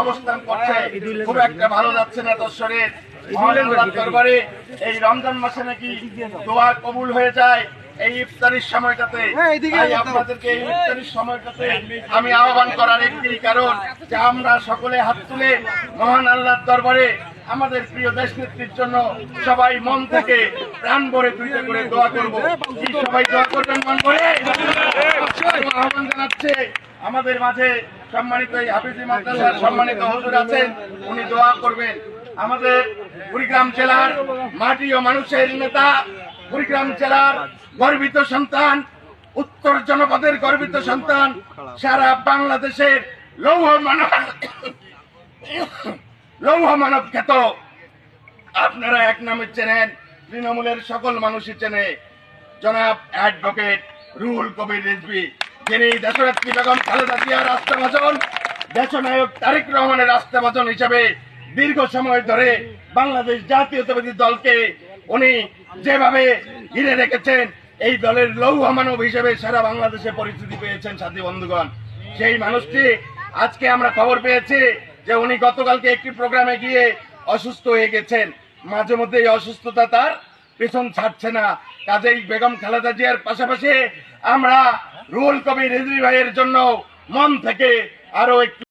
অবস্থান করছে। খুব একটা ভালো যাচ্ছে না তোর শরীর। দরবারে এই রমজান মাসে নাকি দোয়া কবুল হয়ে যায়। এই ইফতারির সময়টাতে। আপনাদেরকে এই ইফতারির সময়টাতে আমি আহ্বান করার একটি কারণ যে আমরা সকলে হাত তুলে মহান আল্লাহর দরবারে আমাদের প্রিয় দেশ নেত্রীর জন্য সবাই মন থেকে প্রাণ ভরে দুইটা করে দোয়া করব। সবাই দোয়া করবেন মন করে আমাদের মাঝে সম্মানিত এই হাফিজি মাদ্রাসার সম্মানিত হুজুর আছেন, উনি দোয়া করবেন। আমাদের কুড়িগ্রাম জেলার মাটি ও মানুষের নেতা কুড়িগ্রাম জেলার গর্বিত সন্তান, উত্তর জনপদের গর্বিত সন্তান, সারা বাংলাদেশের লৌহ মানব লৌহ মানব খ্যাত। আপনারা এক নামে চেনেন, তৃণমূলের সকল মানুষই চেনে। জনাব অ্যাডভোকেট রুহুল কবির রিজভি। যিনি দেশনেত্রী বেগম খালেদা জিয়ার রাষ্ট্রভাষণ দেশনায়ক তারেক রহমানের রাষ্ট্রভাষণ হিসাবে দীর্ঘ সময় ধরে বাংলাদেশ জাতীয়তাবাদী দলকে উনি যেভাবে ঘিরে রেখেছেন, এই দলের লৌহ মানব হিসেবে সারা বাংলাদেশে পরিচিতি পেয়েছেন সাথী বন্ধুগণ। সেই মানুষটি আজকে আমরা খবর পেয়েছি যে উনি গতকালকে একটি প্রোগ্রামে গিয়ে অসুস্থ হয়ে গেছেন। মাঝে মধ্যে এই অসুস্থতা তার পেছন ছাড়ছে না। কাজেই বেগম খালেদা জিয়ার পাশাপাশি আমরা রুহুল কবির রিজভি ভাইয়ের জন্য মন থেকে আরও একটু